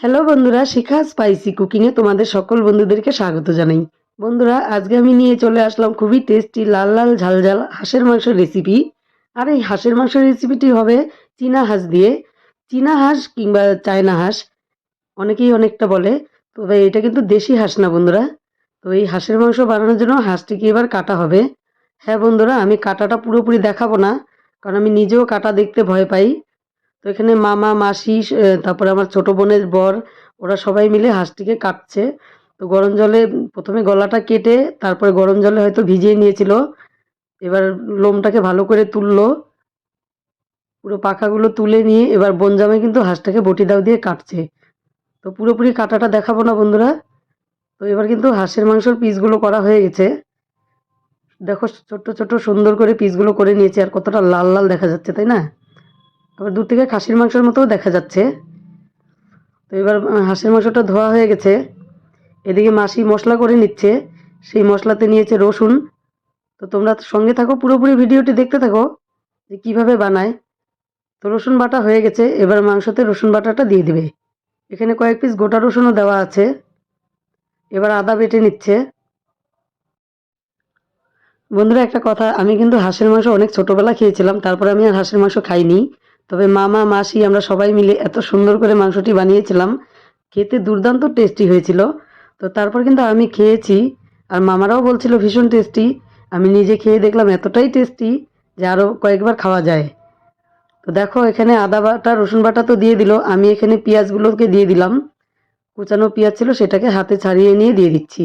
Hello বন্ধুরা, শিখা spicy কুকিংয়ে তোমাদের সকল বন্ধুদেরকে স্বাগত জানাই। বন্ধুরা, আজকে আমি নিয়ে চলে আসলাম খুবই টেস্টি লাল লাল ঝাল ঝাল হাঁসের মাংস রেসিপি আর এই হাঁসের মাংস রেসিপিটি হবে চীনা হাঁস দিয়ে। চীনা হাঁস কিংবা চায়না হাঁস, অনেকেই অনেকটা বলে, তবে এটা কিন্তু দেশি হাঁস না বন্ধুরা। তো এই হাঁসের মাংস বানানোর জন্য হাঁসটিকে এবার কাটা হবে। হ্যাঁ বন্ধুরা, আমি কাটাটা পুরোপুরি দেখাবো না, কারণ আমি নিজেও কাটা দেখতে ভয় পাই। তো এখানে মামা, মাসি তারপরে আমার ছোট বোনের বর, ওরা সবাই মিলে হাঁসটিকে কাটছে। তো গরম জলে প্রথমে গলাটা কেটে, তারপরে গরম জলে হয়তো ভিজিয়ে নিয়েছিল। এবার লোমটাকে ভালো করে তুললো। পুরো পাখাগুলো তুলে নিয়ে এবার বনজামে কিন্তু হাঁসটাকে বটি দাও দিয়ে কাটছে। তো পুরোপুরি কাটাটা দেখাবো না বন্ধুরা। তো এবার কিন্তু হাঁসের মাংসর পিসগুলো করা হয়ে গেছে। দেখো, ছোট্ট ছোট্ট সুন্দর করে পিসগুলো করে নিয়েছে আর কতটা লাল লাল দেখা যাচ্ছে, তাই না? আবার দূর থেকে খাসির মাংসের মতোও দেখা যাচ্ছে। তো এবার হাঁসের মাংসটা ধোয়া হয়ে গেছে। এদিকে মাসি মশলা করে নিচ্ছে। সেই মশলাতে নিয়েছে রসুন। তো তোমরা সঙ্গে থাকো, পুরোপুরি ভিডিওটি দেখতে থাকো যে কীভাবে বানায়। তো রসুন বাটা হয়ে গেছে। এবার মাংসতে রসুন বাটাটা দিয়ে দিবে। এখানে কয়েক পিস গোটা রসুনও দেওয়া আছে। এবার আদা বেটে নিচ্ছে। বন্ধুরা, একটা কথা। আমি কিন্তু হাঁসের মাংস অনেক ছোটবেলা খেয়েছিলাম। তারপরে আমি আর হাঁসের মাংস খাইনি। তবে মামা, মাসি আমরা সবাই মিলে এত সুন্দর করে মাংসটি বানিয়েছিলাম। খেতে দুর্দান্ত টেস্টি হয়েছিল। তো তারপর কিন্তু আমি খেয়েছি। আর মামারাও বলছিল, ভীষণ টেস্টি আমি নিজে খেয়ে দেখলাম, এতটাই টেস্টি যে আরও কয়েকবার খাওয়া যায়। তো দেখো, এখানে আদা বাটা, রসুন বাটা তো দিয়ে দিল। আমি এখানে পেঁয়াজগুলোকে দিয়ে দিলাম। কুচানো পেঁয়াজ ছিল, সেটাকে হাতে ছাড়িয়ে নিয়ে দিয়ে দিচ্ছি।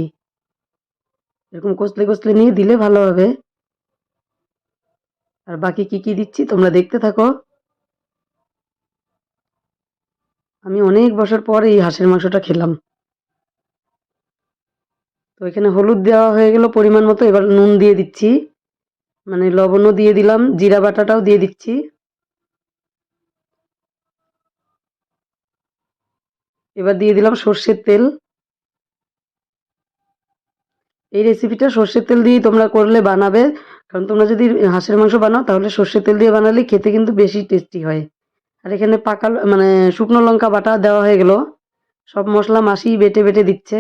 এরকম কষলে কষলে নিয়ে দিলে ভালো হবে। আর বাকি কি কি দিচ্ছি তোমরা দেখতে থাকো। আমি অনেক বছর পর এই হাঁসের মাংসটা খেলাম। তো এখানে হলুদ দেওয়া হয়ে গেল পরিমাণ মতো, এবার নুন দিয়ে দিচ্ছি। মানে লবণও দিয়ে দিলাম, জিরা বাটাটাও দিয়ে দিচ্ছি। এবার দিয়ে দিলাম সর্ষের তেল। এই রেসিপিটা সর্ষের তেল দিয়েই তোমরা করলে বানাবে, কারণ তোমরা যদি হাঁসের মাংস বানাও, তাহলে সর্ষের তেল দিয়ে বানালে খেতে কিন্তু বেশি টেস্টি হয়। আর এখানে পাকা মানে শুকনো লঙ্কা বাটা দেওয়া হয়ে গেল। সব মশলা মাসি বেটে বেটে দিচ্ছে।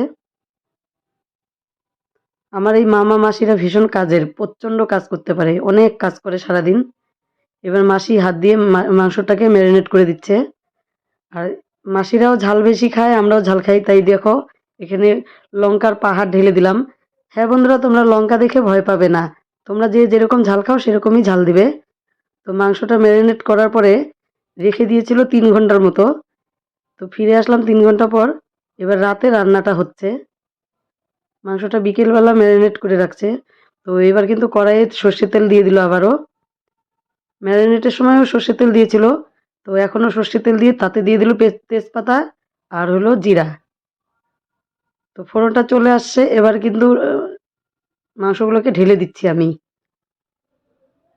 আমার এই মামা মাসিরা ভীষণ কাজের, প্রচণ্ড কাজ করতে পারে, অনেক কাজ করে সারাদিন। এবার মাসি হাত দিয়ে মাংসটাকে ম্যারিনেট করে দিচ্ছে। আর মাসিরাও ঝাল বেশি খায়, আমরাও ঝাল খাই, তাই দেখো, এখানে লঙ্কার পাহাড় ঢেলে দিলাম। হ্যাঁ বন্ধুরা, তোমরা লঙ্কা দেখে ভয় পাবে না। তোমরা যে যেরকম ঝাল খাও, সেরকমই ঝাল দিবে। তো মাংসটা ম্যারিনেট করার পরে রেখে দিয়েছিল তিন ঘণ্টার মতো। তো ফিরে আসলাম তিন ঘণ্টা পর। এবার রাতে রান্নাটা হচ্ছে। মাংসটা বিকেলবেলা ম্যারিনেট করে রাখছে। তো এবার কিন্তু কড়াইয়ে সর্ষের তেল দিয়ে দিল আবারও। ম্যারিনেটের সময়ও সর্ষের তেল দিয়েছিল। তো এখনও সর্ষের তেল দিয়ে তাতে দিয়ে দিল তেজপাতা আর হলো জিরা। তো ফোড়নটা চলে আসছে। এবার কিন্তু মাংসগুলোকে ঢেলে দিচ্ছি আমি।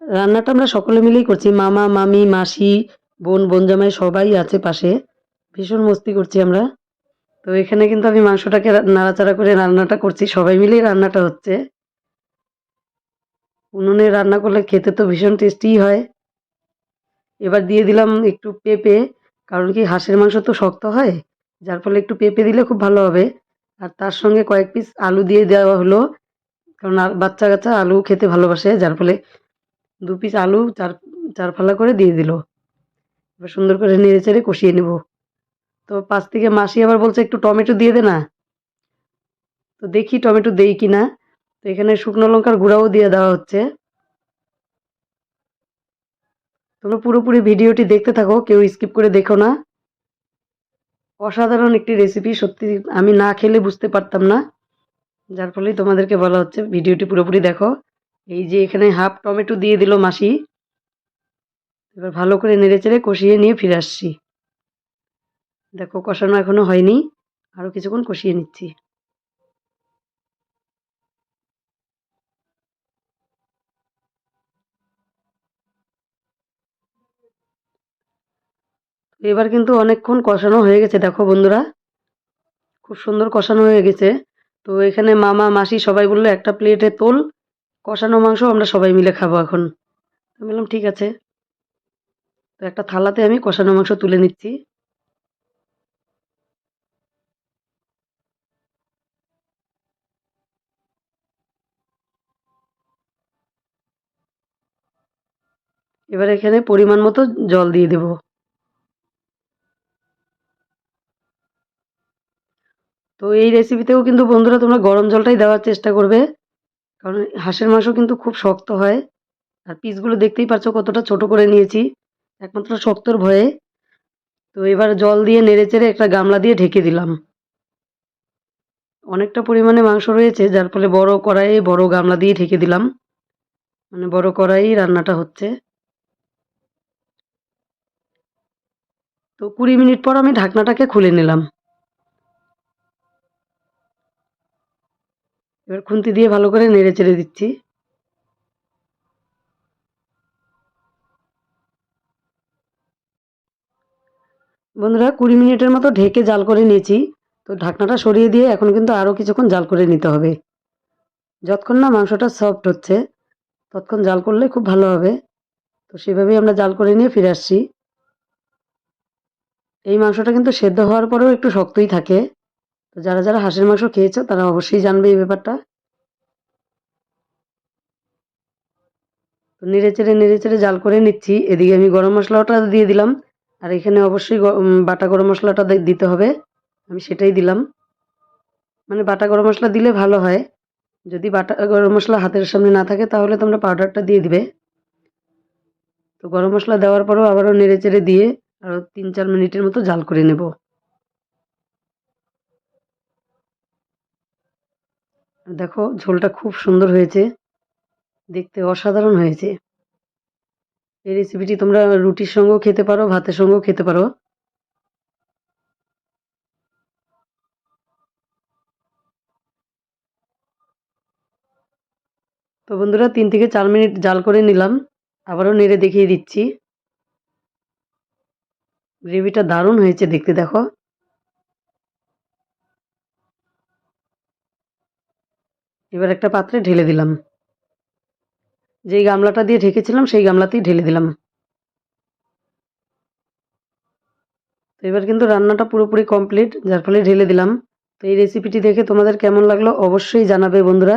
রান্নাটা আমরা সকলে মিলেই করছি। মামা, মামি, মাসি বোন বোনজামাই সবাই আছে পাশে। ভীষণ মস্তি করছি আমরা। তো এখানে কিন্তু আমি মাংসটাকে নাড়াচাড়া করে রান্নাটা করছি। সবাই মিলেই রান্নাটা হচ্ছে। উনুনে রান্না করলে খেতে তো ভীষণ টেস্টিই হয়। এবার দিয়ে দিলাম একটু পেঁপে, কারণ কি হাঁসের মাংস তো শক্ত হয়, যার ফলে একটু পেঁপে দিলে খুব ভালো হবে। আর তার সঙ্গে কয়েক পিস আলু দিয়ে দেওয়া হলো, কারণ বাচ্চা কাচ্চা আলু খেতে ভালোবাসে, যার ফলে দু পিস আলু চার চার ফালা করে দিয়ে দিল। এবার সুন্দর করে নেড়ে চেড়ে কষিয়ে নেব। তো পাশ থেকে মাসি আবার বলছে, একটু টমেটো দিয়ে দে না। তো দেখি টমেটো দেই কি না তো এখানে শুকনো লঙ্কার গুঁড়াও দিয়ে দেওয়া হচ্ছে। তোমরা পুরোপুরি ভিডিওটি দেখতে থাকো, কেউ স্কিপ করে দেখো না। অসাধারণ একটি রেসিপি, সত্যি আমি না খেলে বুঝতে পারতাম না। যার ফলেই তোমাদেরকে বলা হচ্ছে, ভিডিওটি পুরোপুরি দেখো। এই যে এখানে হাফ টমেটো দিয়ে দিল মাসি। এবার ভালো করে নেড়েচেড়ে কষিয়ে নিয়ে ফিরে আসছি। দেখো, কষানো এখনও হয়নি। আরও কিছুক্ষণ কষিয়ে নিচ্ছি। এবার কিন্তু অনেকক্ষণ কষানো হয়ে গেছে, দেখো বন্ধুরা। খুব সুন্দর কষানো হয়ে গেছে। তো এখানে মামা, মাসি সবাই বলল, একটা প্লেটে তোল, কষানো মাংস আমরা সবাই মিলে খাব এখন। আমি বললাম, ঠিক আছে। তো একটা থালাতে আমি কষানো মাংস তুলে নিচ্ছি। এবার এখানে পরিমাণ মতো জল দিয়ে দেব। তো এই রেসিপিতেও কিন্তু বন্ধুরা তোমরা গরম জলটাই দেওয়ার চেষ্টা করবে, কারণ হাঁসের মাংস কিন্তু খুব শক্ত হয়। আর পিসগুলো দেখতেই পারছ কতটা ছোট করে নিয়েছি। একমাত্র শক্তর ভয়ে। তো এবার জল দিয়ে নেড়ে চেড়ে একটা গামলা দিয়ে ঢেকে দিলাম। অনেকটা পরিমাণে মাংস রয়েছে, যার ফলে বড় কড়াইয়ে বড় গামলা দিয়ে ঢেকে দিলাম। মানে বড় কড়াই রান্নাটা হচ্ছে। তো কুড়ি মিনিট পর আমি ঢাকনাটাকে খুলে নিলাম। এবার খুন্তি দিয়ে ভালো করে নেড়ে চেড়ে দিচ্ছি। বন্ধুরা, কুড়ি মিনিটের মতো ঢেকে জাল করে নিয়েছি। তো ঢাকনাটা সরিয়ে দিয়ে এখন কিন্তু আরও কিছুক্ষণ জাল করে নিতে হবে। যতক্ষণ না মাংসটা সফট হচ্ছে, ততক্ষণ জাল করলে খুব ভালো হবে। তো সেভাবেই আমরা জাল করে নিয়ে ফিরে আসছি। এই মাংসটা কিন্তু সেদ্ধ হওয়ার পরেও একটু শক্তই থাকে। তো যারা যারা হাঁসের মাংস খেয়েছো, তারা অবশ্যই জানবে এই ব্যাপারটা। তো নেড়ে চেড়ে নেড়ে চেড়ে জাল করে নিচ্ছি। এদিকে আমি গরম মশলাটা দিয়ে দিলাম। আর এখানে অবশ্যই বাটা গরম মশলাটা দিতে হবে। আমি সেটাই দিলাম। মানে বাটা গরম মশলা দিলে ভালো হয়। যদি বাটা গরম মশলা হাতের সামনে না থাকে, তাহলে তোমরা পাউডারটা দিয়ে দিবে। তো গরম মশলা দেওয়ার পরেও আবারও নেড়ে চেড়ে দিয়ে আরও তিন চার মিনিটের মতো জাল করে নেব। দেখো, ঝোলটা খুব সুন্দর হয়েছে। দেখতে অসাধারণ হয়েছে। এই রেসিপিটি তোমরা রুটির সঙ্গেও খেতে পারো, ভাতের সঙ্গেও খেতে পারো। তো বন্ধুরা, তিন থেকে চার মিনিট জাল করে নিলাম। আবারও নেড়ে দেখিয়ে দিচ্ছি। গ্রেভিটা দারুণ হয়েছে দেখতে, দেখো। এবার একটা পাত্রে ঢেলে দিলাম। যেই গামলাটা দিয়ে ঢেকেছিলাম, সেই গামলাতেই ঢেলে দিলাম। তো এবার কিন্তু রান্নাটা পুরোপুরি কমপ্লিট যার ফলে ঢেলে দিলাম। তো এই রেসিপিটি দেখে তোমাদের কেমন লাগল অবশ্যই জানাবে বন্ধুরা।